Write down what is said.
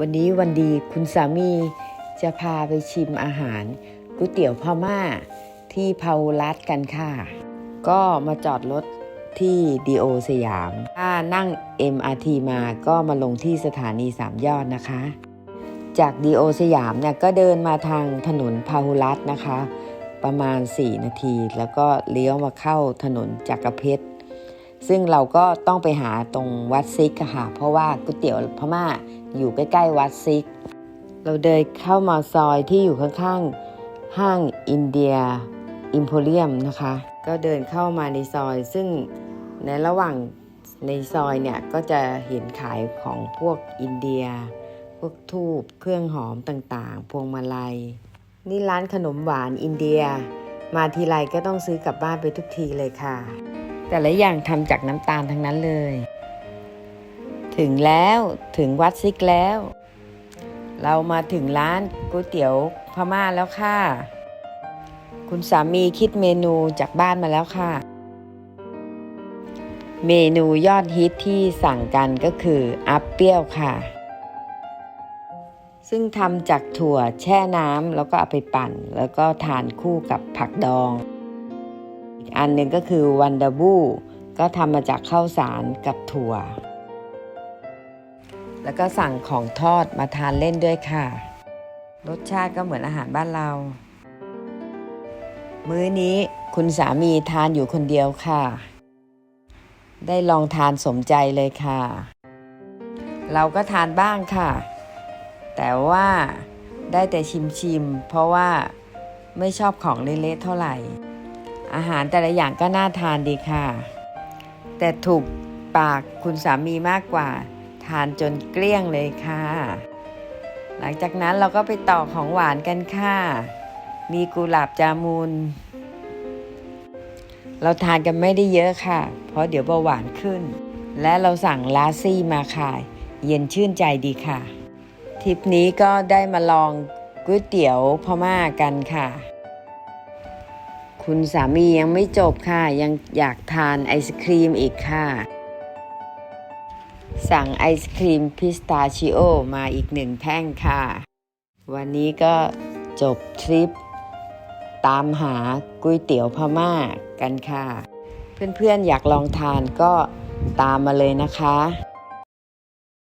วันนี้วันดีคุณสามีจะพาไปชิมอาหารก๋วยเตี๋ยวพม่าที่พารัตกันค่ะ ก็มาจอดรถที่ดีโอสยาม ถ้านั่ง MRT มาก็มาลงที่สถานีสามยอดนะคะ จากดีโอสยามเนี่ยก็เดินมาทางถนนพาหุรัตน์นะคะ ประมาณ 4 นาที แล้วก็เลี้ยวมาเข้าถนนจักรเพชร ซึ่งเราก็ต้องไปหาตรงวัดซิกอะค่ะเพราะว่าก๋วยเตี๋ยวพม่าอยู่ใกล้ๆวัดซิก เราเดินเข้ามาซอยที่อยู่ข้างๆห้างอินเดียอิมโพเรียมนะคะ ก็เดินเข้ามาในซอย ซึ่งในระหว่างในซอยเนี่ยก็จะเห็นขายของพวกอินเดีย พวกทูบเครื่องหอมต่างๆ พวงมาลัย นี่ร้านขนมหวานอินเดีย มาทีไรก็ต้องซื้อกลับบ้านไปทุกทีเลยค่ะ แต่ละอย่างทำจากน้ำตาลทั้งนั้นเลย ถึงแล้วถึงวัดซิกแล้ว เรามาถึงร้านก๋วยเตี๋ยวพม่าแล้วค่ะ คุณสามีคิดเมนูจากบ้านมาแล้วค่ะ เมนูยอดฮิตที่สั่งกันก็คืออัพเปรี้ยวค่ะ ซึ่งทำจากถั่วแช่น้ำแล้วก็เอาไปปั่น แล้วก็ทานคู่กับผักดอง อันหนึ่งก็คือวันดาบูก็ทำมาจากข้าวสารกับถั่ว แล้วก็สั่งของทอดมาทานเล่นด้วยค่ะ รสชาติก็เหมือนอาหารบ้านเรา มื้อนี้คุณสามีทานอยู่คนเดียวค่ะ ได้ลองทานสมใจเลยค่ะ เราก็ทานบ้างค่ะ แต่ว่าได้แต่ชิมชิมเพราะว่าไม่ชอบของเละๆเท่าไหร่ อาหารแต่ละอย่างก็น่าทานดีค่ะ แต่ถูกปากคุณสามีมากกว่า ทานจนเกลี้ยงเลยค่ะ หลังจากนั้นเราก็ไปต่อของหวานกันค่ะ มีกุหลาบจามุนเราทานกันไม่ได้เยอะค่ะ เพราะเดี๋ยวเบาหวานขึ้น และเราสั่งลาซี่มาค่ะ เย็นชื่นใจดีค่ะ ทริปนี้ก็ได้มาลองก๋วยเตี๋ยวพม่ากันค่ะ คุณสามียังไม่จบค่ะ ยังอยากทานไอศครีมอีกค่ะ สั่งไอศครีมพิสตาชิโอมาอีกหนึ่งแท่งค่ะ วันนี้ก็จบทริป ตามหาก๋วยเตี๋ยวพม่ากันค่ะ เพื่อนๆอยากลองทานก็ตามมาเลยนะคะ